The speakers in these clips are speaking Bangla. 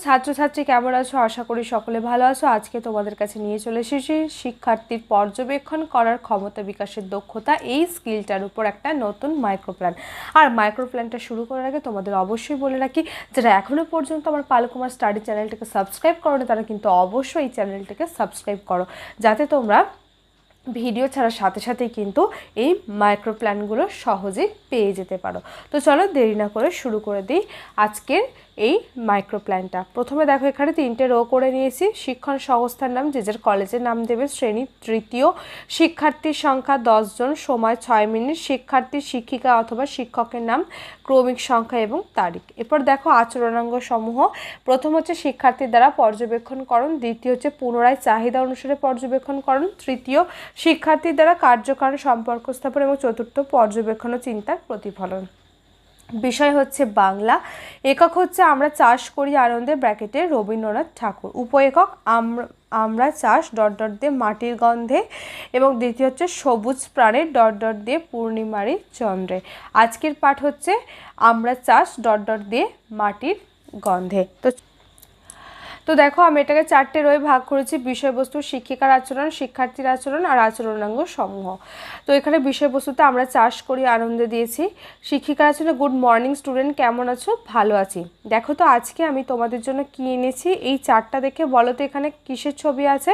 ছাত্রছাত্রী কেমন আছো? আশা করি সকলে ভালো আছো। আজকে তোমাদের কাছে নিয়ে চলে এসেছি শিক্ষার্থীর পর্যবেক্ষণ করার ক্ষমতা বিকাশের দক্ষতা এই স্কিলটার উপর একটা নতুন মাইক্রো প্ল্যান আর মাইক্রো প্ল্যানটা শুরু করার আগে তোমাদের অবশ্যই বলে রাখি, যারা এখনও পর্যন্ত আমার পালকুমার স্টাডি চ্যানেলটাকে সাবস্ক্রাইব করো না তারা কিন্তু অবশ্যই এই চ্যানেলটাকে সাবস্ক্রাইব করো। যাতে তোমরা ভিডিও ছাড়ার সাথে সাথেই কিন্তু এই মাইক্রো প্ল্যানগুলো সহজেই পেয়ে যেতে পারো। তো চলো দেরি না করে শুরু করে দিই আজকের এই মাইক্রো প্ল্যানটা প্রথমে দেখো, এখানে তিনটে রো করে নিয়েছি। শিক্ষণ সংস্থার নাম, যে যার কলেজের নাম দেবে শ্রেণি তৃতীয়। শিক্ষার্থীর সংখ্যা জন, সময় ছয় মিনিট। শিক্ষার্থী শিক্ষিকা অথবা শিক্ষকের নাম, ক্রমিক সংখ্যা এবং তারিখ। এরপর দেখো, আচরণাঙ্গ সমূহ। প্রথম হচ্ছে শিক্ষার্থীর দ্বারা পর্যবেক্ষণকরণ, দ্বিতীয় হচ্ছে পুনরায় চাহিদা অনুসারে পর্যবেক্ষণকরণ, তৃতীয় শিক্ষার্থীর দ্বারা কার্যকারণ সম্পর্ক স্থাপন এবং চতুর্থ পর্যবেক্ষণ ও চিন্তার প্রতিফলন। বিষয় হচ্ছে বাংলা। একক হচ্ছে আমরা চাষ করি আনন্দে ব্র্যাকেটে রবীন্দ্রনাথ ঠাকুর। উপ একক আমরা আমরা চাষ ডট ডট দিয়ে মাটির গন্ধে এবং দ্বিতীয় হচ্ছে সবুজ প্রাণের ডট ডট দিয়ে পূর্ণিমারি চন্দ্রে। আজকের পাঠ হচ্ছে আমরা চাষ ডট ডট দিয়ে মাটির গন্ধে। তো তো দেখো, আমি এটাকে চারটে রয়ে ভাগ করেছি। বিষয়বস্তু, শিক্ষিকার আচরণ, শিক্ষার্থীর আচরণ আর আচরণাঙ্গ সমূহ তো এখানে বিষয়বস্তুতে আমরা চাষ করি, আনন্দে দিয়েছি। শিক্ষিকার আচরণে, গুড মর্নিং স্টুডেন্ট, কেমন আছো? ভালো আছি। দেখো তো, আজকে আমি তোমাদের জন্য কি এনেছি? এই চারটা দেখে বলো তো, এখানে কিসের ছবি আছে?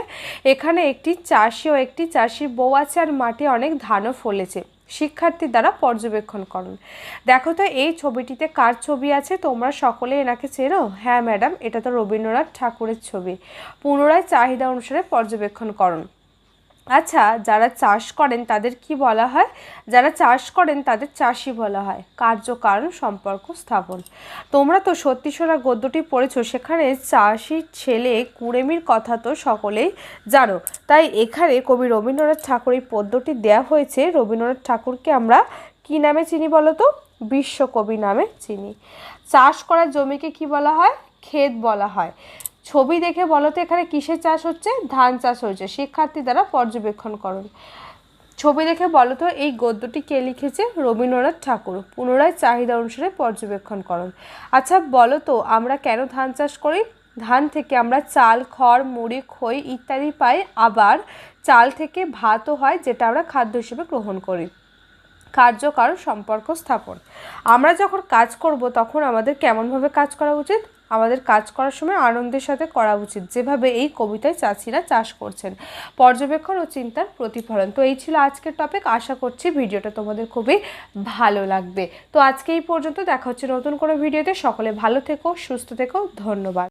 এখানে একটি চাষি ও একটি চাষির বউ আছে আর মাঠে অনেক ধানও ফলেছে। শিক্ষার্থী দ্বারা পর্যবেক্ষণ করুন। দেখো তো, এই ছবিটিতে কার ছবি আছে? তোমরা সকলে এনাকে চেনো? হ্যাঁ ম্যাডাম, এটা তো রবীন্দ্রনাথ ঠাকুরের ছবি। পুনরায় চাহিদা অনুসারে পর্যবেক্ষণ করুন। আচ্ছা যারা চাষ করেন তাদের কি বলা হয়? যারা চাষ করেন তাদের চাষি বলা হয়। কার্যকারণ সম্পর্ক স্থাপন। তোমরা তো সত্যি সোনা গদ্যটি পড়েছো, সেখানে চাষির ছেলে কুড়েমির কথা তো সকলেই জানো। তাই এখানে কবি রবীন্দ্রনাথ ঠাকুর এই পদ্যটি দেওয়া হয়েছে। রবীন্দ্রনাথ ঠাকুরকে আমরা কি নামে চিনি বলো তো? বিশ্বকবি নামে চিনি। চাষ করা জমিকে কি বলা হয়? ক্ষেত বলা হয়। ছবি দেখে বলো তো এখানে কিসের চাষ হচ্ছে? ধান চাষ হয়েছে, শিক্ষার্থী দ্বারা পর্যবেক্ষণ করুন ছবি দেখে বলো তো এই গদ্যটি কে লিখেছে? রবীন্দ্রনাথ ঠাকুর। পুনরায় চাহিদা অনুসারে পর্যবেক্ষণ করুন আচ্ছা বলো তো আমরা কেন ধান চাষ করি? ধান থেকে আমরা চাল, খড়, মুড়ি, খই ইত্যাদি পাই, আবার চাল থেকে ভাতও হয়, যেটা আমরা খাদ্য হিসেবে গ্রহণ করি। কার্যকর সম্পর্ক স্থাপন। আমরা যখন কাজ করব তখন আমাদের কেমনভাবে কাজ করা উচিত? আমাদের কাজ করার সময় আনন্দের সাথে করা উচিত। যেভাবে এই কবিতায় চাষিরা চাষ করছেন। পর্যবেক্ষণ ও চিন্তার প্রতিফলন। তো এই ছিল আজকের টপিক আশা করছি ভিডিওটা তোমাদের খুবই ভালো লাগবে। তো আজকে এই পর্যন্ত। দেখা হচ্ছে নতুন কোনো ভিডিওতে। সকলে ভালো থেকো, সুস্থ থেকো। ধন্যবাদ।